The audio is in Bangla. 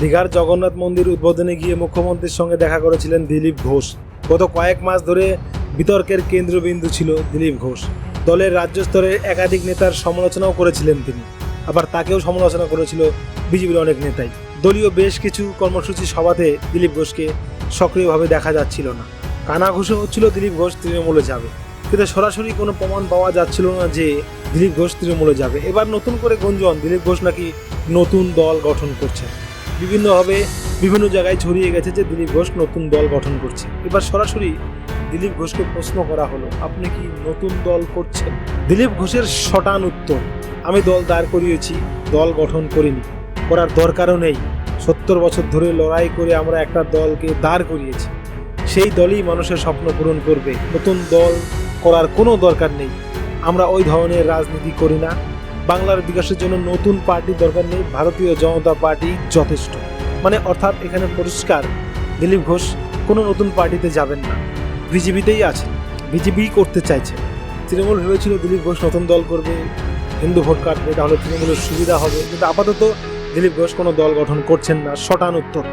দীঘার জগন্নাথ মন্দির উদ্বোধনে গিয়ে মুখ্যমন্ত্রীর সঙ্গে দেখা করেছিলেন দিলীপ ঘোষ। গত কয়েক মাস ধরে বিতর্কের কেন্দ্রবিন্দু ছিল দিলীপ ঘোষ। দলের রাজ্য স্তরের একাধিক নেতার সমালোচনাও করেছিলেন তিনি। আবার তাকেও সমালোচনা করেছিল বিজেপির অনেক নেতাই। দলীয় বেশ কিছু কর্মসূচি সভাতে দিলীপ ঘোষকে সক্রিয়ভাবে দেখা যাচ্ছিল না। কানাঘুষো হচ্ছিল দিলীপ ঘোষ তৃণমূলে যাবে। কিন্তু সরাসরি কোনো প্রমাণ পাওয়া যাচ্ছিল না যে দিলীপ ঘোষ তৃণমূলে যাবে। এবার নতুন করে গুঞ্জন, দিলীপ ঘোষ নাকি নতুন দল গঠন করছে বিভিন্নভাবে বিভিন্ন জায়গায় ছড়িয়ে গেছে যে দিলীপ ঘোষ নতুন দল গঠন করছে। এবার সরাসরি দিলীপ ঘোষকে প্রশ্ন করা হলো, আপনি কি নতুন দল করছেন? দিলীপ ঘোষের শটান উত্তর, আমি দল দাঁড় করিয়েছি, দল গঠন করিনি, করার দরকারও নেই। সত্তর বছর ধরে লড়াই করে আমরা একটা দলকে দাঁড় করিয়েছি। সেই দলই মানুষের স্বপ্ন পূরণ করবে। নতুন দল করার কোনো দরকার নেই। আমরা ওই ধরনের রাজনীতি করি না। বাংলার বিকাশের জন্য নতুন পার্টির দরকার নেই, ভারতীয় জনতা পার্টি যথেষ্ট। মানে অর্থাৎ এখানে পরিষ্কার, দিলীপ ঘোষ কোনো নতুন পার্টিতে যাবেন না। বিজেপিতেই আছে বিজেপি করতে চাইছে তৃণমূল ভেবেছিল দিলীপ ঘোষ নতুন দল করবে, হিন্দু ভোট কাটবে, তাহলে তৃণমূলের সুবিধা হবে। কিন্তু আপাতত দিলীপ ঘোষ কোনো দল গঠন করছেন না, শটান উত্তর।